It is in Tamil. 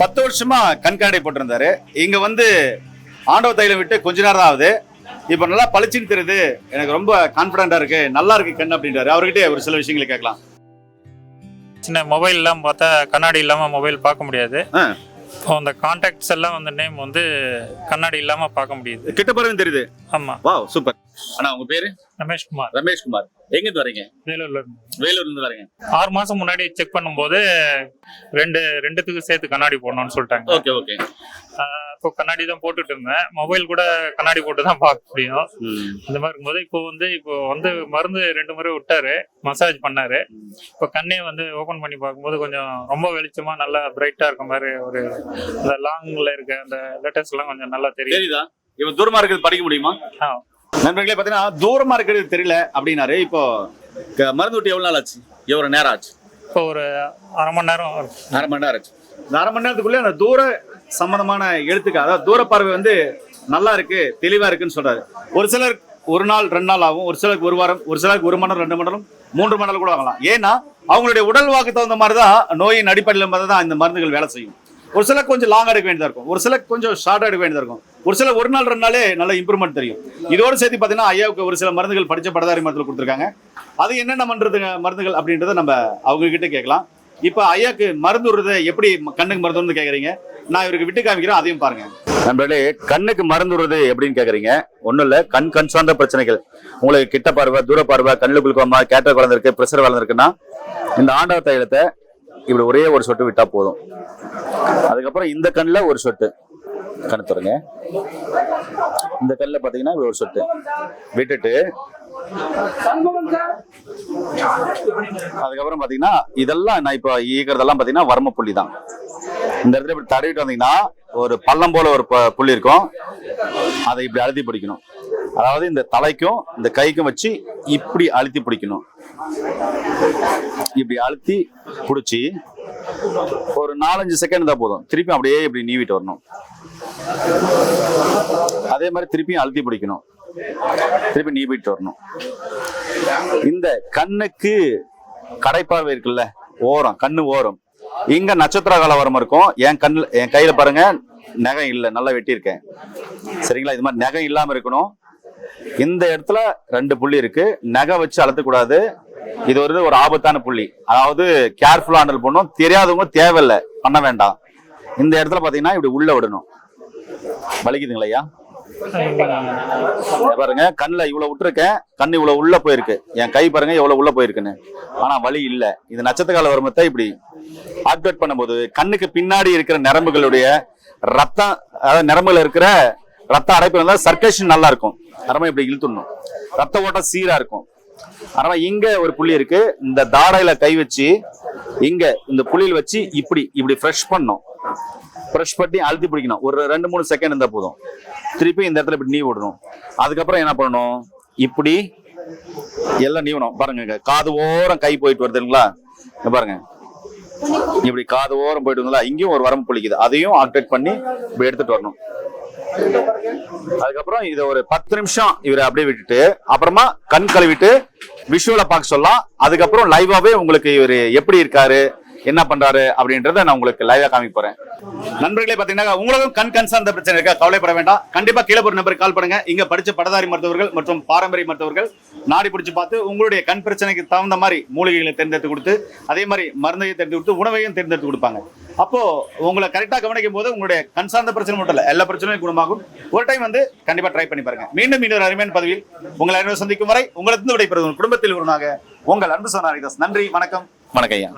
பத்து வருஷமா கண்காணி போட்டிருந்தாரு. இங்க வந்து ஆண்டவ தைலம் விட்டு கொஞ்ச நேரம் தான் ஆகுது. இப்போ நல்லா பளிச்சுன்னு தெரியுது. எனக்கு ரொம்ப கான்ஃபிடண்டா இருக்கு. நல்லா இருக்கு கண் அப்படின்றாரு. அவர்கிட்ட ஒரு சில விஷயங்களை கேட்கலாம். சின்ன மொபைல் எல்லாம் பார்த்தா கண்ணாடி இல்லாமல் மொபைல் பார்க்க முடியாது. இப்போ அந்த கான்டாக்ட்ஸ் எல்லாம் வந்து நேம் வந்து கண்ணாடி இல்லாமல் பார்க்க முடியுது. கிட்ட பாருங்க தெரியுது. ஆமாம் வா சூப்பர் அண்ணா உங்க பேரு? ரமேஷ் குமார் ரமேஷ் குமார் எங்க இருந்து வரீங்க? வேலூர்ல இருந்து. வேலூர்ல இருந்து வரீங்க. ஆறு மாசம் முன்னாடி செக் பண்ணும்போது ரெண்டு ரெண்டுத்துக்கு சேர்த்து கண்ணாடி போடணும்னு சொல்லிட்டாங்க. Okay okay. இப்போ கண்ணாடி தான் போட்டுட்டு இருந்தேன். மொபைல் கூட கண்ணாடி போட்டு தான் பார்க்க முடியும். இந்த மாதிரி இருக்கும்போது இப்போ வந்து இப்போ வந்து மருந்து ரெண்டு முறை விட்டாரு. மசாஜ் பண்ணாரு. இப்போ கண்ணே வந்து ஓபன் பண்ணி பார்க்கும்போது கொஞ்சம் ரொம்ப வெளிச்சமா நல்லா பிரைட்டா இருக்க மாதிரி ஒரு அந்த லாங்ல இருக்க அந்த லெட்டர்ஸ் எல்லாம் கொஞ்சம் நல்லா தெரியுதா. இப்ப தூரமா இருக்கிறது படிக்க முடியுமா. நண்பர்களே பாத்தீங்கன்னா தூரமா இருக்கிறது தெரியல அப்படின்னாரு. இப்போ மருந்து விட்டு எவ்வளவு நாள் ஆச்சு? எவ்வளவு நேரம் ஆச்சு? இப்போ ஒரு அரை மணி நேரம் அரை மணி நேரம் ஆச்சு. இந்த அரை மணி நேரத்துக்குள்ளே அந்த தூர சம்பந்தமான எழுத்துக்கு அதாவது தூர பார்வை வந்து நல்லா இருக்கு தெளிவா இருக்குன்னு சொல்றாரு. ஒரு சிலர் ஒரு நாள் ரெண்டு நாள் ஆகும் ஒரு சிலருக்கு ஒரு வாரம் ஒரு சிலருக்கு ஒரு மணி நேரம் ரெண்டு மணி நேரம் மூன்று மணி நேரம் கூட ஆகலாம். ஏன்னா அவங்களுடைய உடல் வாக்கு தகுந்த மாதிரி தான் நோயின் அடிப்படையில் தான் இந்த மருந்துகள் வேலை செய்யும். ஒரு சில கொஞ்சம் லாங் எடுக்க வேண்டியதாக இருக்கும். ஒரு சில கொஞ்சம் ஷார்ட் எடுக்க வேண்டியதாக இருக்கும். ஒரு சில ஒரு நாள் ரெண்டு நாளே நல்ல இம்ப்ரூவ்மெண்ட் தெரியும். இதோடு சேர்த்து பார்த்தீங்கன்னா ஐயாவுக்கு ஒரு சில மருந்துகள் படித்த படதாரி மருந்துகள் கொடுத்துருக்காங்க. அது என்னென்ன மருந்து மருந்துகள் அப்படின்றத நம்ம அவங்க கிட்ட கேட்கலாம். இப்போ ஐயாக்கு மருந்து விடுறத எப்படி கண்ணுக்கு மருந்து கேட்குறீங்க நான் இவருக்கு விட்டு காமிக்கிறேன் அதையும் பாருங்க. நம்மளே கண்ணுக்கு மருந்து விடுறது எப்படின்னு கேட்குறீங்க ஒன்றும் இல்லை கண் கண் சார்ந்த பிரச்சனைகள். உங்களுக்கு கிட்ட பார்வை தூர பார்வை கண்ணில் குளுக்கோமா கேட்ட வளர்ந்துருக்கு ப்ரெஷர் வளர்ந்துருக்குன்னா இந்த ஆண்டவ தைலத்தை இப்படி ஒரே ஒரு சொட்டு விட்டா போதும். அதுக்கப்புறம் இந்த கண்ணில் ஒரு சொட்டு. கண் துறங்க. இந்த கண்ணில் பார்த்தீங்கன்னா ஒரு சொட்டு. விட்டுட்டு. அதுக்கப்புறம் பாத்தீங்கன்னா இதெல்லாம் நான் இப்போ ஈக்கிறதெல்லாம் பாத்தீங்கன்னா வர்ம புள்ளி தான். இந்த இடத்துல இப்படி தடவிட்டு வந்தீங்கன்னா ஒரு பள்ளம் போல ஒரு ப- புள்ளி இருக்கும். அதை இப்படி அழுத்தி பிடிக்கணும். அதாவது இந்த தலைக்கும் இந்த கைக்கும் வச்சு இப்படி அழுத்தி பிடிக்கணும். இப்படி அழுத்தி பிடிச்சி ஒரு நாலஞ்சு செகண்ட் தான் போதும். திருப்பி அப்படியே இப்படி நீவிட்டு வரணும். அதே மாதிரி திருப்பியும் அழுத்தி பிடிக்கணும். திருப்பி நீவிட்டு வரணும். இந்த கண்ணுக்கு கடைப்பார்வை இருக்குல்ல ஓரம் கண்ணு ஓரம். இங்க நட்சத்திர கலவரம் இருக்கும். என் கண்ணில் என் கையில பாருங்க நகம் இல்லை நல்லா வெட்டியிருக்கேன். சரிங்களா? இது மாதிரி நகம் இல்லாம இருக்கணும். இந்த இடத்துல ரெண்டு புள்ளி இருக்கு. நகை வச்சு அழுத்தக்கூடாது. இது ஒரு ஒரு ஆபத்தான புள்ளி. அதாவது கேர்ஃபுல்லா ஹேண்டில் பண்ணும் தெரியாதவங்க தேவையில்லை. பண்ண வேண்டாம். இந்த இடத்துல பாத்தீங்கன்னா இப்படி உள்ள விடணும். வலிக்குதுங்களா ஐயா? பாருங்க கண்ணில் இவ்வளோ விட்டுருக்கேன். கண் இவ்வளோ உள்ள போயிருக்கு. என் கை பாருங்க எவ்வளோ உள்ள போயிருக்குன்னு. ஆனால் வலி இல்லை. இது நட்சத்திரகால வருமத்தை இப்படி ஆக்டிவேட் பண்ணும்போது கண்ணுக்கு பின்னாடி இருக்கிற நரம்புகளுடைய ரத்தம் அதாவது நரம்புல இருக்கிற ரத்த அடைப்பு இருந்தால் சர்க்குலேஷன் நல்லா இருக்கும் நரம்பு இப்படி இழுத்துடணும். ரத்த ஓட்டம் சீரா இருக்கும். ஆனா இங்க ஒரு புள்ளி இருக்கு. இந்த தாடையில கை வச்சு இங்க இந்த புள்ளியில் வச்சு இப்படி இப்படி ஃப்ரெஷ் பண்ணும் ஃப்ரெஷ் பண்ணி அழுத்தி பிடிக்கணும். ஒரு ரெண்டு மூணு செகண்ட் இருந்தால் போதும். திருப்பி இந்த இடத்துல இப்படி நீ விடணும் அதுக்கப்புறம் என்ன பண்ணணும்? இப்படி எல்லாம் நீவணும். பாருங்க காது ஓரம் கை போயிட்டு வருதுங்களா பாருங்க. இப்படி காது ஓரம் போயிட்டு வருதுங்களா? இங்கேயும் ஒரு வரம்பு புளிக்குது. அதையும் ஆக்டிவேட் பண்ணி இப்படி எடுத்துட்டு வரணும். அதுக்கப்புறம் இதை ஒரு பத்து நிமிஷம் இவரை அப்படியே விட்டுட்டு அப்புறமா கண் கழுவிட்டு விஷுவலை பார்க்க சொல்லலாம். அதுக்கப்புறம் லைவாவே உங்களுக்கு இவர் எப்படி இருக்காரு என்ன பண்றாரு அப்படின்றத நான் உங்களுக்கு லைவா காமிக்க போறேன். நண்பர்களே பாத்தீங்கன்னா உங்களுக்கும் கண் கண் சார்ந்த பிரச்சனை இருக்கா? கவலைப்பட வேண்டாம். கண்டிப்பா கீழே ஒரு நம்பருக்கு கால் பண்ணுங்க. இங்க படிச்ச படதாரி மருத்துவர்கள் மற்றும் பாரம்பரிய மருத்துவர்கள் நாடி பிடிச்சு பார்த்து உங்களுடைய கண் பிரச்சனைக்கு தகுந்த மாதிரி மூலிகைகளை தேர்ந்தெடுத்து கொடுத்து அதே மாதிரி மருந்தையும் தேர்ந்தெடுத்து கொடுத்து உணவையும் தேர்ந்தெடுத்து கொடுப்பாங்க. அப்போ உங்களை கரெக்டா கவனிக்கும் போது உங்களுடைய கண் சார்ந்த பிரச்சனை மட்டும் இல்ல எல்லா பிரச்சனையும் குணமாகும். ஒரு டைம் வந்து கண்டிப்பா ட்ரை பண்ணி பாருங்க. மீண்டும் இன்னொரு அருமையான பதவியில் உங்களை அனைவரும் சந்திக்கும் வரை உங்களிடந்து விடைபெறுவது உங்கள் குடும்பத்தில் ஒருவனாக உங்கள் அன்பு சொன்னாரிதாஸ் நன்றி வணக்கம். வணக்கம் ஐயா.